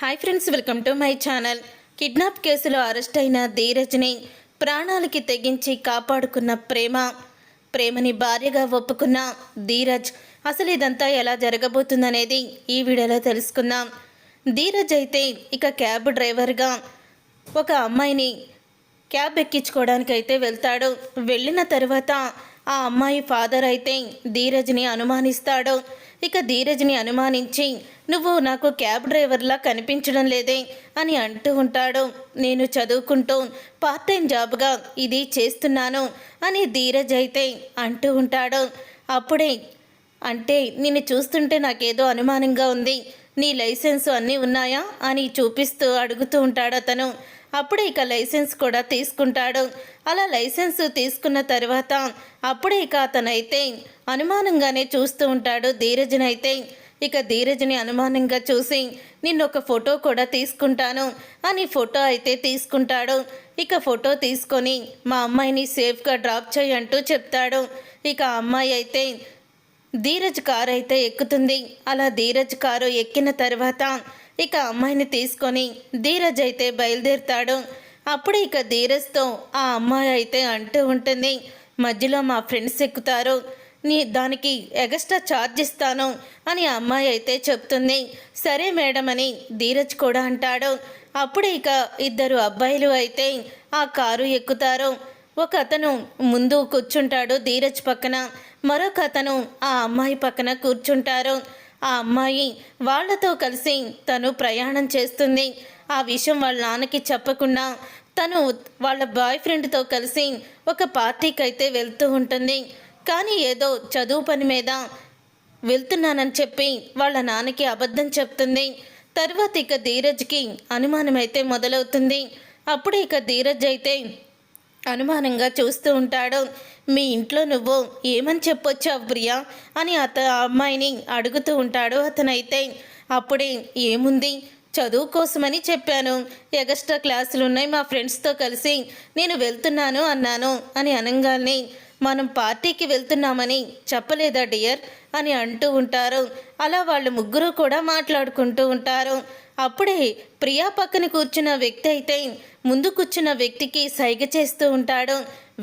Hi friends welcome to my channel kidnap కేసులో arrest అయిన ధీరజ్ని ప్రాణాలకి తెగించి కాపాడుకున్న ప్రేమ. ప్రేమని భార్యగా ఒప్పుకున్న ధీరజ్ అసలు ఇదంతా ఎలా జరగబోతుందనేది ఈ వీడియోలో తెలుసుకుందాం. ధీరజ్ అయితే ఇక క్యాబ్ డ్రైవర్గా ఒక అమ్మాయిని క్యాబ్ ఎక్కించుకోవడానికి అయితే వెళ్తాడు. వెళ్ళిన తర్వాత ఆ అమ్మాయి ఫాదర్ అయితే ధీరజ్ని అనుమానిస్తాడు. ఇక ధీరజ్ని అనుమానించి నువ్వు నాకు క్యాబ్ డ్రైవర్లా కనిపించడం లేదే అని అంటూ ఉంటాడు. నేను చదువుకుంటూ పార్ట్ టైం జాబ్గా ఇది చేస్తున్నాను అని ధీరజ్ అయితే అంటూ ఉంటాడు. అప్పుడే అంటే నిన్ను చూస్తుంటే నాకేదో అనుమానంగా ఉంది. నీ లైసెన్స్ అన్నీ ఉన్నాయా? అని చూపిస్తూ అడుగుతూ ఉంటాడు అతను. అప్పుడే ఇక లైసెన్స్ కూడా తీసుకుంటాడు. అలా లైసెన్స్ తీసుకున్న తర్వాత అప్పుడే ఇక అతనైతే అనుమానంగానే చూస్తూ ఉంటాడు ధీరజ్నైతే ఇక ధీరజ్ని అనుమానంగా చూసి నిన్న ఒక ఫోటో కూడా తీసుకుంటాను అని ఫోటో అయితే తీసుకుంటాడు. ఇక ఫోటో తీసుకొని మా అమ్మాయిని సేఫ్గా డ్రాప్ చేయంటూ చెప్తాడు. ఇక అమ్మాయి అయితే ధీరజ్ కారు అయితే ఎక్కుతుంది. అలా ధీరజ్ కారు ఎక్కిన తర్వాత ఇక అమ్మాయిని తీసుకొని ధీరజ్ అయితే బయలుదేరుతాడు. అప్పుడు ఇక ధీరజ్తో ఆ అమ్మాయి అయితే అంటూ ఉంటుంది మధ్యలో మా ఫ్రెండ్స్ ఎక్కుతారు నీ దానికి ఎగస్ట్రా ఛార్జ్ ఇస్తాను అని అమ్మాయి అయితే చెప్తుంది. సరే మేడం అని ధీరజ్ కూడా అంటాడు. అప్పుడు ఇక ఇద్దరు అబ్బాయిలు అయితే ఆ కారు ఎక్కుతారు. ఒక అతను ముందు కూర్చుంటాడు ధీరజ్ పక్కన మరొక అతను ఆ అమ్మాయి పక్కన కూర్చుంటారు. ఆ అమ్మాయి వాళ్ళతో కలిసి తను ప్రయాణం చేస్తుంది. ఆ విషయం వాళ్ళ నాన్నకి చెప్పకుండా తను వాళ్ళ బాయ్ ఫ్రెండ్తో కలిసి ఒక పార్టీకి అయితే వెళ్తూ ఉంటుంది. కానీ ఏదో చదువు పని మీద వెళ్తున్నానని చెప్పి వాళ్ళ నాన్నకి అబద్ధం చెప్తుంది. తర్వాత ఇక ధీరజ్కి అనుమానం అయితే మొదలవుతుంది. అప్పుడు ఇక ధీరజ్ అయితే అనుమానంగా చూస్తూ ఉంటాడు. మీ ఇంట్లో నువ్వు ఏమని చెప్పొచ్చావు ప్రియా? అని అత అమ్మాయిని అడుగుతూ ఉంటాడు అతనైతే. అప్పుడే ఏముంది? చదువు కోసమని చెప్పాను. ఎగస్ట్రా క్లాసులు ఉన్నాయి మా ఫ్రెండ్స్తో కలిసి. నేను వెళ్తున్నాను అన్నాను. అని అనగానే. మనం పార్టీకి వెళ్తున్నామని చెప్పలేదా డియర్? అని అంటూ ఉంటారు. అలా వాళ్ళు ముగ్గురు కూడా మాట్లాడుకుంటూ ఉంటారు. అప్పుడే ప్రియా పక్కన కూర్చున్న వ్యక్తి అయితే ముందు కూర్చున్న వ్యక్తికి సైగ చేస్తూ ఉంటాడు.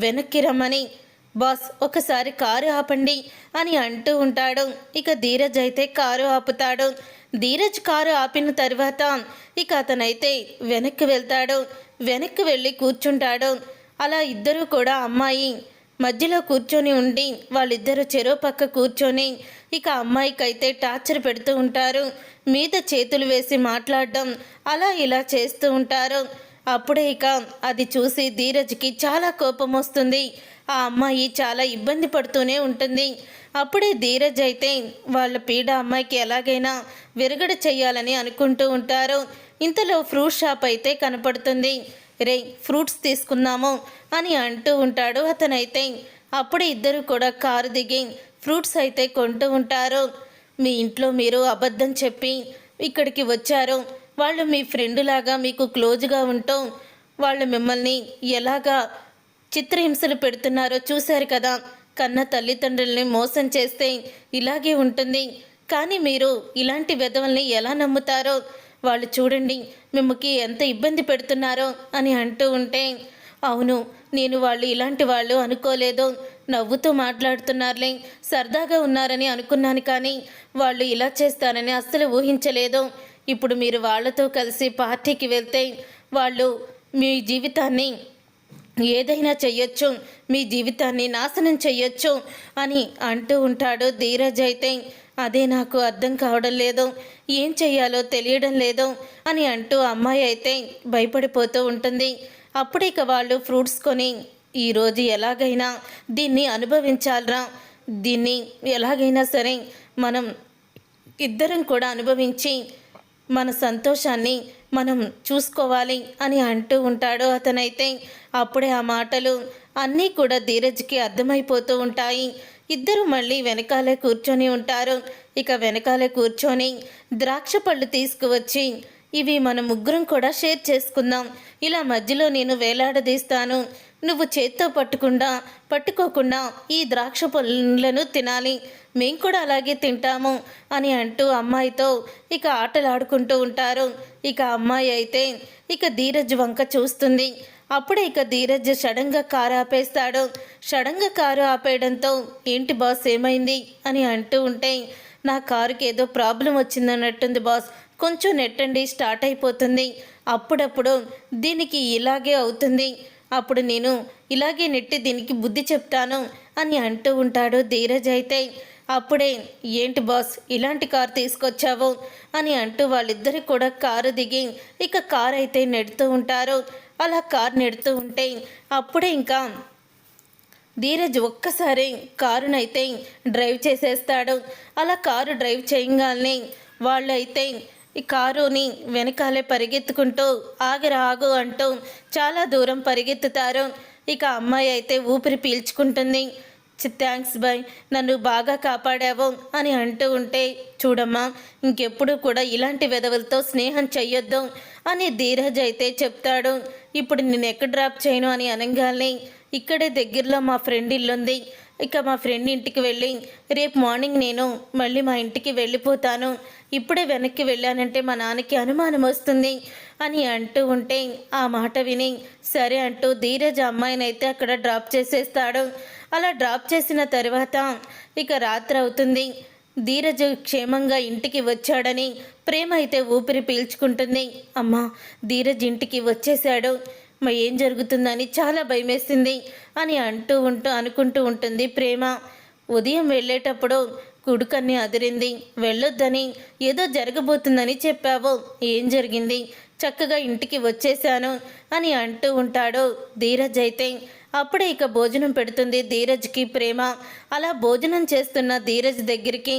వెనక్కి రమ్మని బాస్ ఒకసారి కారు ఆపండి అని అంటూ ఉంటాడు. ఇక ధీరజ్ అయితే కారు ఆపుతాడు. ధీరజ్ కారు ఆపిన తర్వాత ఇక అతనైతే వెనక్కి వెళ్తాడు. వెనక్కి వెళ్ళి కూర్చుంటాడు. అలా ఇద్దరూ కూడా అమ్మాయి మధ్యలో కూర్చొని ఉండి వాళ్ళిద్దరు చెరో పక్క కూర్చొని ఇక అమ్మాయికైతే టార్చర్ పెడుతూ ఉంటారు. మీద చేతులు వేసి మాట్లాడడం అలా ఇలా చేస్తూ ఉంటారు. అప్పుడే ఇక అది చూసి ధీరజ్కి చాలా కోపం వస్తుంది. ఆ అమ్మాయి చాలా ఇబ్బంది పడుతూనే ఉంటుంది. అప్పుడే ధీరజ్ అయితే వాళ్ళ పీడ అమ్మాయికి ఎలాగైనా విరగడ చేయాలని అనుకుంటూ ఉంటారు. ఇంతలో ఫ్రూట్ షాప్ అయితే కనపడుతుంది. రే ఫ్రూట్స్ తీసుకుందాము అని అంటూ ఉంటాడు అతనైతే. అప్పుడు ఇద్దరు కూడా కారు దిగి ఫ్రూట్స్ అయితే కొంటూ ఉంటారు. మీ ఇంట్లో మీరు అబద్ధం చెప్పి ఇక్కడికి వచ్చారు. వాళ్ళు మీ ఫ్రెండ్ లాగా మీకు క్లోజ్గా ఉంటూ వాళ్ళు మిమ్మల్ని ఎలాగా చిత్రహింసలు పెడుతున్నారో చూశారు కదా. కన్న తల్లిదండ్రుల్ని మోసం చేస్తే ఇలాగే ఉంటుంది. కానీ మీరు ఇలాంటి విధవల్ని ఎలా నమ్ముతారో వాళ్ళు చూడండి మిమ్మకి ఎంత ఇబ్బంది పెడుతున్నారో అని అంటూ ఉంటే అవును నేను వాళ్ళు ఇలాంటి వాళ్ళు అనుకోలేదు. నవ్వుతూ మాట్లాడుతున్నారులే. సరదాగా ఉన్నారని అనుకున్నాను కానీ వాళ్ళు ఇలా చేస్తారని అస్సలు ఊహించలేదు. ఇప్పుడు మీరు వాళ్ళతో కలిసి పార్టీకి వెళ్తే వాళ్ళు మీ జీవితాన్ని ఏదైనా చెయ్యొచ్చు మీ జీవితాన్ని నాశనం చెయ్యొచ్చు అని అంటూ ఉంటాడు ధీరజ్ అయితే. అదే నాకు అర్థం కావడం లేదు. ఏం చెయ్యాలో తెలియడం లేదు అని అంటూ అమ్మాయి అయితే భయపడిపోతూ ఉంటుంది. అప్పుడు ఇక వాళ్ళు ఫ్రూట్స్ కొని ఈరోజు ఎలాగైనా దీన్ని అనుభవించాలరా. దీన్ని ఎలాగైనా సరే మనం ఇద్దరం కూడా అనుభవించి మన సంతోషాన్ని మనం చూసుకోవాలి అని అంటూ ఉంటాడు అతనైతే. అప్పుడే ఆ మాటలు అన్నీ కూడా ధీరజ్కి అర్థమైపోతూ ఉంటాయి. ఇద్దరు మళ్ళీ వెనకాలే కూర్చొని ఉంటారు. ఇక వెనకాలే కూర్చొని ద్రాక్ష పళ్ళు తీసుకువచ్చి ఇవి మన ముగ్గురం కూడా షేర్ చేసుకుందాం. ఇలా మధ్యలో నేను వేలాడదీస్తాను. నువ్వు చేత్తో పట్టకుండా పట్టుకోకుండా ఈ ద్రాక్ష పళ్ళను తినాలి. మేము కూడా అలాగే తింటాము అని అంటూ అమ్మాయితో ఇక ఆటలాడుకుంటూ ఉంటారు. ఇక అమ్మాయి అయితే ఇక ధీరజ్ వంక చూస్తుంది. అప్పుడే ఇక ధీరజ్ సడన్గా కారు ఆపేస్తాడు. సడన్గా కారు ఆపేయడంతో ఏంటి బాస్ ఏమైంది? అని అంటూ ఉంటే నా కారుకి ఏదో ప్రాబ్లం వచ్చిందన్నట్టుంది బాస్. కొంచెం నెట్టండి స్టార్ట్ అయిపోతుంది. అప్పుడప్పుడు దీనికి ఇలాగే అవుతుంది. అప్పుడు నేను ఇలాగే నెట్టి దీనికి బుద్ధి చెప్తాను అని అంటూ ఉంటాడు ధీరజ్ అయితే. అప్పుడే ఏంటి బాస్ ఇలాంటి కారు తీసుకొచ్చావు? అని అంటూ వాళ్ళిద్దరు కూడా కారు దిగి ఇక కారు అయితే నెడుతూ ఉంటారు. అలా కారు నెడుతూ ఉంటే అప్పుడే ఇంకా ధీరజ్ ఒక్కసారి కారునైతే డ్రైవ్ చేసేస్తాడు. అలా కారు డ్రైవ్ చేయగానే వాళ్ళైతే ఈ కారుని వెనకాలే పరిగెత్తుకుంటూ ఆగిరా ఆగు అంటూ చాలా దూరం పరిగెత్తుతారు. ఇక అమ్మాయి అయితే ఊపిరి పీల్చుకుంటుంది. థ్యాంక్స్ బాయ్ నన్ను బాగా కాపాడావు అని అంటూ ఉంటే చూడమ్మా ఇంకెప్పుడు కూడా ఇలాంటి విధవులతో స్నేహం చెయ్యొద్దు అని ధీరజ్ అయితే చెప్తాడు. ఇప్పుడు నేను ఎక్కడ డ్రాప్ చేయను అని అనగానే ఇక్కడే దగ్గరలో మా ఫ్రెండ్ ఇల్లుంది ఇక మా ఫ్రెండ్ ఇంటికి వెళ్ళి రేపు మార్నింగ్ నేను మళ్ళీ మా ఇంటికి వెళ్ళిపోతాను. ఇప్పుడే వెనక్కి వెళ్ళానంటే మా నాన్నకి అనుమానం వస్తుంది అని అంటూ ఉంటే ఆ మాట విని సరే అంటూ ధీరజ్ అమ్మాయిని అయితే అక్కడ డ్రాప్ చేసేస్తాడు. అలా డ్రాప్ చేసిన తర్వాత ఇక రాత్రి అవుతుంది. ధీరజ్ క్షేమంగా ఇంటికి వచ్చాడని ప్రేమ అయితే ఊపిరి పీల్చుకుంటుంది. అమ్మా ధీరజ్ ఇంటికి వచ్చేసాడు మా ఏం జరుగుతుందని చాలా భయమేసింది అని అంటూ ఉంటూ అనుకుంటూ ఉంటుంది ప్రేమ. ఉదయం వెళ్ళేటప్పుడు కుడుకన్ని అదిరింది. వెళ్ళొద్దని ఏదో జరగబోతుందని చెప్పావు. ఏం జరిగింది? చక్కగా ఇంటికి వచ్చేసాను అని అంటూ ఉంటాడు ధీరజ్ అయితే. అప్పుడే ఇక భోజనం పెడుతుంది ధీరజ్కి ప్రేమ. అలా భోజనం చేస్తున్న ధీరజ్ దగ్గరికి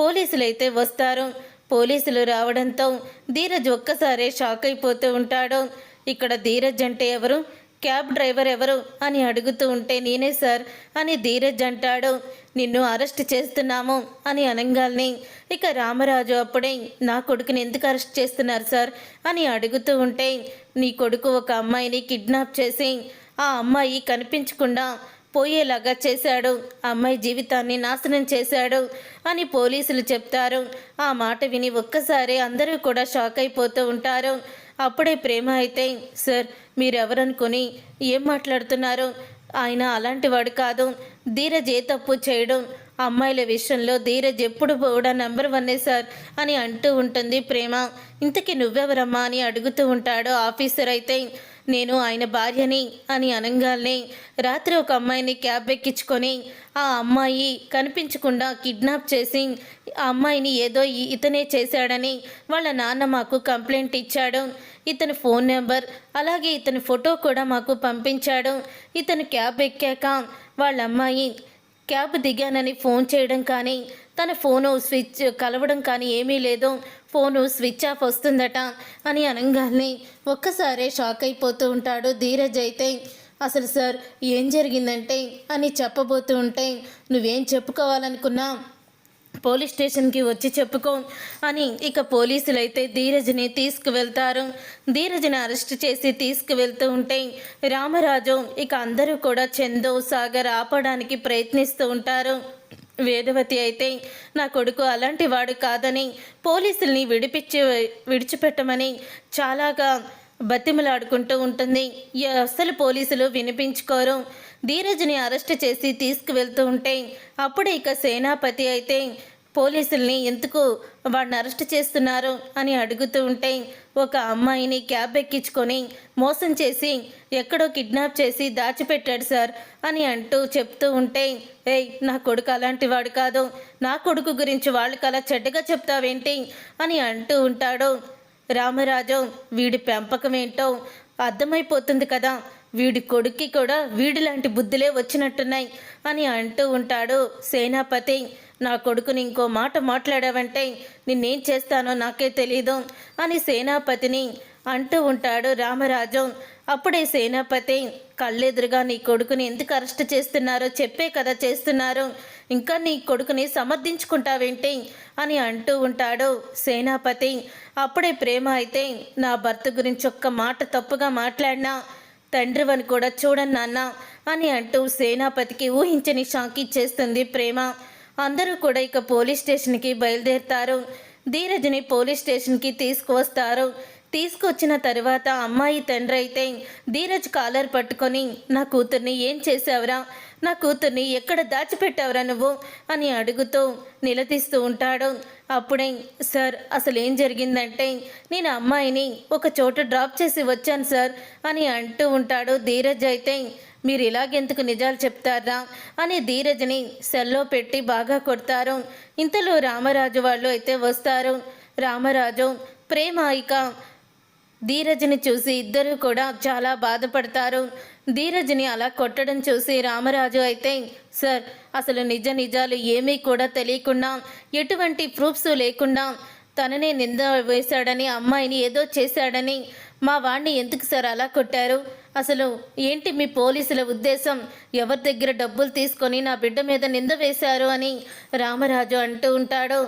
పోలీసులు అయితే వస్తారు. పోలీసులు రావడంతో ధీరజ్ ఒక్కసారే షాక్ అయిపోతూ ఉంటాడు. ఇక్కడ ధీరజ్ అంటే ఎవరు? క్యాబ్ డ్రైవర్ ఎవరు? అని అడుగుతూ ఉంటే నేనే సార్ అని ధీరజ్ అంటాడు. నిన్ను అరెస్ట్ చేస్తున్నాము అని అనంగాల్ని ఇక రామరాజు అప్పుడే నా కొడుకుని ఎందుకు అరెస్ట్ చేస్తున్నారు సార్? అని అడుగుతూ ఉంటే నీ కొడుకు ఒక అమ్మాయిని కిడ్నాప్ చేసి ఆ అమ్మాయి కనిపించకుండా పోయేలాగా చేశాడు. అమ్మాయి జీవితాన్ని నాశనం చేశాడు అని పోలీసులు చెప్తారు. ఆ మాట విని ఒక్కసారి అందరూ కూడా షాక్ అయిపోతూ ఉంటారు. అప్పుడే ప్రేమ అయితే సార్ మీరెవరనుకుని ఏం మాట్లాడుతున్నారు? ఆయన అలాంటి వాడు కాదు. ధీరజ్ ఏ తప్పు చేయడం. అమ్మాయిల విషయంలో ధీరజ్ ఎప్పుడు కూడా నెంబర్ వన్నే సార్ అని అంటూ ఉంటుంది ప్రేమ. ఇంతకీ నువ్వెవరమ్మా అని అడుగుతూ ఉంటాడు ఆఫీసర్ అయితే. నేను ఆయన భార్యని అని అనగానే రాత్రి ఒక అమ్మాయిని క్యాబ్ ఎక్కించుకొని ఆ అమ్మాయి కనిపించకుండా కిడ్నాప్ చేసి ఆ అమ్మాయిని ఏదో ఈ- ఇతనే చేశాడని వాళ్ళ నాన్న మాకు కంప్లైంట్ ఇచ్చాడు. ఇతని ఫోన్ నెంబర్ అలాగే ఇతని ఫోటో కూడా మాకు పంపించాడు. ఇతను క్యాబ్ ఎక్కాక వాళ్ళ అమ్మాయి క్యాబ్ దిగానని ఫోన్ చేయడం కానీ తన ఫోను స్విచ్ కలవడం కానీ ఏమీ లేదు. ఫోను స్విచ్ ఆఫ్ వస్తుందట అని అనగానే ఒక్కసారే షాక్ అయిపోతూ ఉంటాడు ధీరజ్ అయితే. అసలు సార్ ఏం జరిగిందంటే అని చెప్పబోతూ ఉంటే నువ్వేం చెప్పుకోవాలనుకున్నా? పోలీస్ స్టేషన్కి వచ్చి చెప్పుకో అని ఇక పోలీసులు అయితే ధీరజ్ని తీసుకువెళ్తారు. ధీరజ్ని అరెస్ట్ చేసి తీసుకువెళ్తూ ఉంటే రామరాజు ఇక అందరూ కూడా చందో సాగర్ ఆపడానికి ప్రయత్నిస్తూ ఉంటారు. వేదవతి అయితే నా కొడుకు అలాంటి వాడు కాదని పోలీసుల్ని విడిపించి విడిచిపెట్టమని చాలాగా బతిమలాడుకుంటూ ఉంటుంది. అసలు అస్సలు పోలీసులు వినిపించుకోరు. ధీరజ్ని అరెస్ట్ చేసి తీసుకువెళ్తూ ఉంటే అప్పుడు ఇక సేనాపతి అయితే పోలీసుల్ని ఎందుకు వాడిని అరెస్ట్ చేస్తున్నారు అని అడుగుతూ ఉంటే ఒక అమ్మాయిని క్యాబ్ ఎక్కించుకొని మోసం చేసి ఎక్కడో కిడ్నాప్ చేసి దాచిపెట్టాడు సార్ అని అంటూ చెప్తూ ఉంటే ఏయ్ నా కొడుకు అలాంటి వాడు కాదు. నా కొడుకు గురించి వాళ్ళకి అలా చెడ్డగా చెప్తావేంటి? అని అంటూ ఉంటాడు. రామరాజు వీడి పెంపకం ఏంటో అర్థమైపోతుంది కదా. వీడి కొడుక్కి కూడా వీడిలాంటి బుద్ధులే వచ్చినట్టున్నాయి అని అంటూ ఉంటాడు సేనాపతి. నా కొడుకుని ఇంకో మాట మాట్లాడావంటే నిన్నేం చేస్తానో నాకే తెలీదు అని సేనాపతిని అంటూ ఉంటాడు రామరాజు. అప్పుడే సేనాపతి కళ్ళెదురుగా నీ కొడుకుని ఎందుకు అరెస్ట్ చేస్తున్నారో చెప్పే కదా చేస్తున్నారు. ఇంకా నీ కొడుకుని సమర్థించుకుంటావేంటి? అని అంటూ ఉంటాడు సేనాపతి. అప్పుడే ప్రేమ అయితే నా భర్త గురించి ఒక్క మాట తప్పుగా మాట్లాడినా తండ్రివని కూడా చూడను నాన్న అని అంటూ సేనాపతికి ఊహించని షాక్ ఇచ్చేస్తుంది ప్రేమ. అందరూ కూడా ఇక పోలీస్ స్టేషన్కి బయలుదేరుతారు. ధీరజ్ని పోలీస్ స్టేషన్కి తీసుకువస్తారు. తీసుకొచ్చిన తర్వాత అమ్మాయి తండ్రి అయితే ధీరజ్ కాలర్ పట్టుకొని నా కూతుర్ని ఏం చేసావురా? నా కూతుర్ని ఎక్కడ దాచిపెట్టావురా నువ్వు? అని అడుగుతూ నిలదీస్తూ ఉంటాడు. అప్పుడే సార్ అసలు ఏం జరిగిందంటే నేను అమ్మాయిని ఒక చోట డ్రాప్ చేసి వచ్చాను సార్ అని అంటూ ఉంటాడు ధీరజ్ అయితే. మీరు ఇలాగెందుకు నిజాలు చెప్తారా? అని ధీరజ్ని సెల్లో పెట్టి బాగా కొడతారు. ఇంతలో రామరాజు వాళ్ళు అయితే వస్తారు. రామరాజు ప్రేమాయిక ధీరజ్ని చూసి ఇద్దరు కూడా చాలా బాధపడతారు. ధీరజ్ని అలా కొట్టడం చూసి రామరాజు అయితే సార్ అసలు నిజ నిజాలు ఏమీ కూడా తెలియకుండా ఎటువంటి ప్రూఫ్స్ లేకుండా తననే నింద వేశాడని అమ్మాయిని ఏదో చేశాడని మా వాణ్ణి ఎందుకు సార్ అలా కొట్టారు? అసలు ఏంటి మీ పోలీసుల ఉద్దేశం? ఎవరి దగ్గర డబ్బులు తీసుకొని నా బిడ్డ మీద నింద వేశారు? అని రామరాజు అంటూ ఉంటాడు.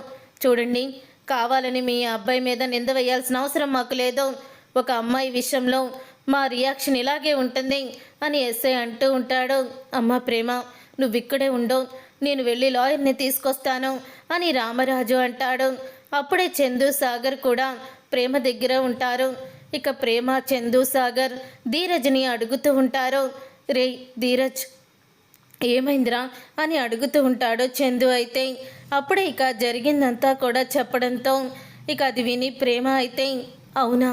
చూడండి కావాలని మీ అబ్బాయి మీద నింద వేయాల్సిన అవసరం మాకు లేదు. ఒక అమ్మాయి విషయంలో మా రియాక్షన్ ఇలాగే ఉంటుంది అని ఎస్ఐ అంటూ ఉంటాడు. అమ్మ ప్రేమ నువ్వు ఇక్కడే ఉండవు నేను వెళ్ళి లాయర్ని తీసుకొస్తాను అని రామరాజు అంటాడు. అప్పుడే చందు సాగర్ కూడా ప్రేమ దగ్గర ఉంటారు. ఇక ప్రేమ చందు సాగర్ ధీరజ్ని అడుగుతూ ఉంటారు. రే ధీరజ్ ఏమైందిరా? అని అడుగుతూ ఉంటాడు చందు అయితే. అప్పుడే ఇక జరిగిందంతా కూడా చెప్పడంతో ఇక అది విని ప్రేమ అయితే అవునా?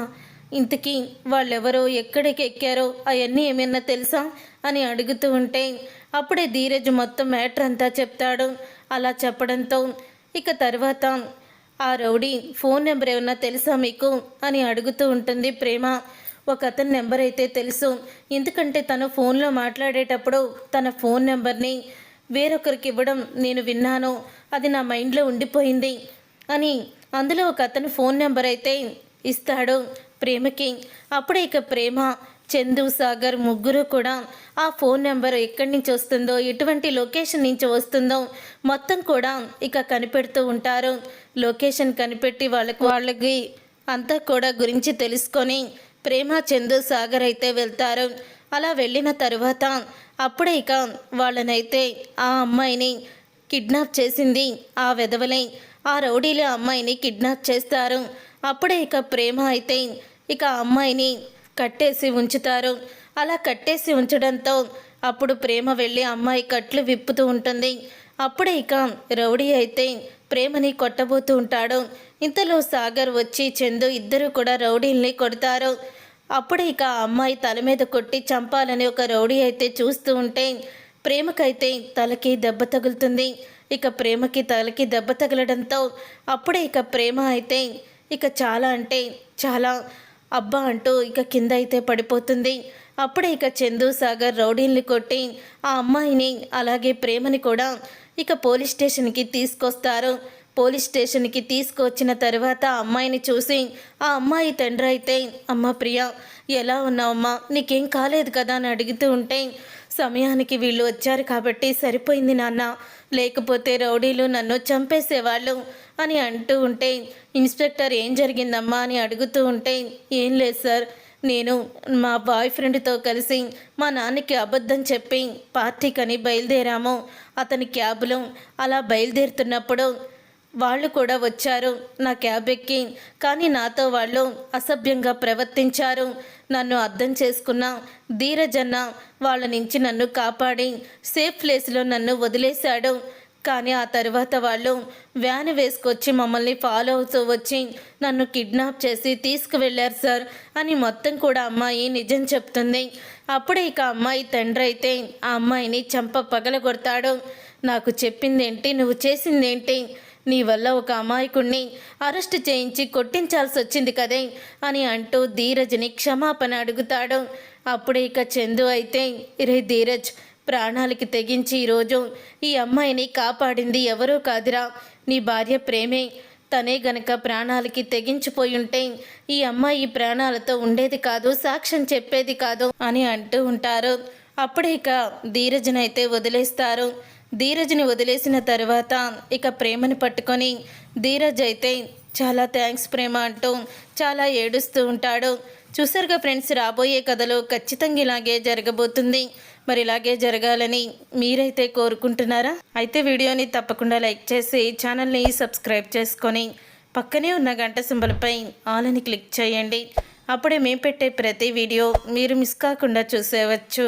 ఇంతకీ వాళ్ళెవరో ఎక్కడికి ఎక్కారో అవన్నీ ఏమైనా తెలుసా అని అడుగుతూ ఉంటే అప్పుడే ధీరజ్ మొత్తం మ్యాటర్ అంతా చెప్తాడు. అలా చెప్పడంతో ఇక తర్వాత ఆ రౌడీ ఫోన్ నెంబర్ ఏమన్నా తెలుసా మీకు? అని అడుగుతూ ఉంటుంది ప్రేమ. ఒక అతని నెంబర్ అయితే తెలుసు. ఎందుకంటే తను ఫోన్లో మాట్లాడేటప్పుడు తన ఫోన్ నెంబర్ని వేరొకరికి ఇవ్వడం నేను విన్నాను. అది నా మైండ్లో ఉండిపోయింది అని అందులో ఒక అతను ఫోన్ నెంబర్ అయితే ఇస్తాడు. ప్రేమకి. అప్పుడే ఇక ప్రేమ చందు సాగర్ ముగ్గురు కూడా ఆ ఫోన్ నెంబర్ ఎక్కడి నుంచి వస్తుందో ఎటువంటి లొకేషన్ నుంచి వస్తుందో మొత్తం కూడా ఇక కనిపెడుతూ ఉంటారు. లొకేషన్ కనిపెట్టి వాళ్ళకి వాళ్ళకి అంతా కూడా గురించి తెలుసుకొని ప్రేమ చందు సాగర్ అయితే వెళ్తారు. అలా వెళ్ళిన తరువాత అప్పుడే ఇక వాళ్ళనైతే ఆ అమ్మాయిని కిడ్నాప్ చేసింది ఆ వెధవలే. ఆ రౌడీల అమ్మాయిని కిడ్నాప్ చేస్తారు. అప్పుడే ఇక ప్రేమ అయితే ఇక అమ్మాయిని కట్టేసి ఉంచుతారు. అలా కట్టేసి ఉంచడంతో అప్పుడు ప్రేమ వెళ్ళి అమ్మాయి కట్లు విప్పుతూ ఉంటుంది. అప్పుడే ఇక రౌడీ అయితే ప్రేమని కొట్టబోతూ ఉంటాడు. ఇంతలో సాగర్ వచ్చి చందు ఇద్దరు కూడా రౌడీల్ని కొడతారు. అప్పుడే ఇక అమ్మాయి తల మీద కొట్టి చంపాలని ఒక రౌడీ అయితే చూస్తూ ఉంటే ప్రేమకైతే తలకి దెబ్బ తగులుతుంది. ఇక ప్రేమకి తలకి దెబ్బ తగలడంతో అప్పుడే ఇక ప్రేమ అయితే ఇక చాలా అంటే చాలా అబ్బా అంటూ ఇక కింద అయితే పడిపోతుంది. అప్పుడే ఇక చందు సాగర్ రౌడీల్ని కొట్టి ఆ అమ్మాయిని అలాగే ప్రేమని కూడా ఇక పోలీస్ స్టేషన్కి తీసుకొస్తారు. పోలీస్ స్టేషన్కి తీసుకొచ్చిన తర్వాత ఆ అమ్మాయిని చూసి ఆ అమ్మాయి తండ్రి అయితే అమ్మ ప్రియ ఎలా ఉన్నావమ్మా నీకేం కాలేదు కదా? అని అడుగుతూ ఉంటే సమయానికి వీళ్ళు వచ్చారు కాబట్టి సరిపోయింది నాన్న. లేకపోతే రౌడీలు నన్ను చంపేసేవాళ్ళు అని అంటూ ఉంటే ఇన్స్పెక్టర్ ఏం జరిగిందమ్మా అని అడుగుతూ ఉంటే ఏం లేదు సార్. నేను మా బాయ్ ఫ్రెండ్తో కలిసి మా నాన్నకి అబద్ధం చెప్పి పార్టీకని బయలుదేరాము. అతని క్యాబ్లో అలా బయలుదేరుతున్నప్పుడు వాళ్ళు కూడా వచ్చారు. నా క్యాబ్ ఎక్కి కానీ నాతో వాళ్ళు అసభ్యంగా ప్రవర్తించారు. నన్ను అర్థం చేసుకున్న ధీరజన్న వాళ్ళ నుంచి నన్ను కాపాడి సేఫ్ ప్లేస్లో నన్ను వదిలేశాడు. కానీ ఆ తర్వాత వాళ్ళు వ్యాన్ వేసుకొచ్చి మమ్మల్ని ఫాలో అవుతూ వచ్చి నన్ను కిడ్నాప్ చేసి తీసుకువెళ్ళారు సార్ అని మొత్తం కూడా అమ్మాయి నిజం చెప్తుంది. అప్పుడే ఇక అమ్మాయి తండ్రి అయితే ఆ అమ్మాయిని చంప పగలగొడతాడు. నాకు చెప్పిందేంటి? నువ్వు చేసిందేంటి? నీ వల్ల ఒక అమాయకుణ్ణి అరెస్ట్ చేయించి కొట్టించాల్సి వచ్చింది కదే అని అంటూ ధీరజ్ని క్షమాపణ అడుగుతాడు. అప్పుడే ఇక చందు అయితే రే ధీరజ్ ప్రాణాలకి తెగించి ఈరోజు ఈ అమ్మాయిని కాపాడింది ఎవరూ కాదురా. నీ భార్య ప్రేమే. తనే గనక ప్రాణాలకి తెగించిపోయి ఉంటే ఈ అమ్మాయి ప్రాణాలతో ఉండేది కాదు సాక్ష్యం చెప్పేది కాదు అని అంటూ ఉంటారు. అప్పుడే ఇక ధీరజ్నైతే వదిలేస్తారు. ధీరజ్ని వదిలేసిన తర్వాత ఇక ప్రేమని పట్టుకొని ధీరజ్ అయితే చాలా థ్యాంక్స్ ప్రేమ అంటూ చాలా ఏడుస్తూ ఉంటాడు. చూసారుగా ఫ్రెండ్స్ రాబోయే కథలో ఖచ్చితంగా ఇలాగే జరగబోతుంది. మరి ఇలాగే జరగాలని మీరైతే కోరుకుంటున్నారా? అయితే వీడియోని తప్పకుండా లైక్ చేసి ఛానల్ని సబ్స్క్రైబ్ చేసుకొని పక్కనే ఉన్న గంట సింబల్పై ఆలని క్లిక్ చేయండి. అప్పుడే మేము పెట్టే ప్రతి వీడియో మీరు మిస్ కాకుండా చూసేవచ్చు.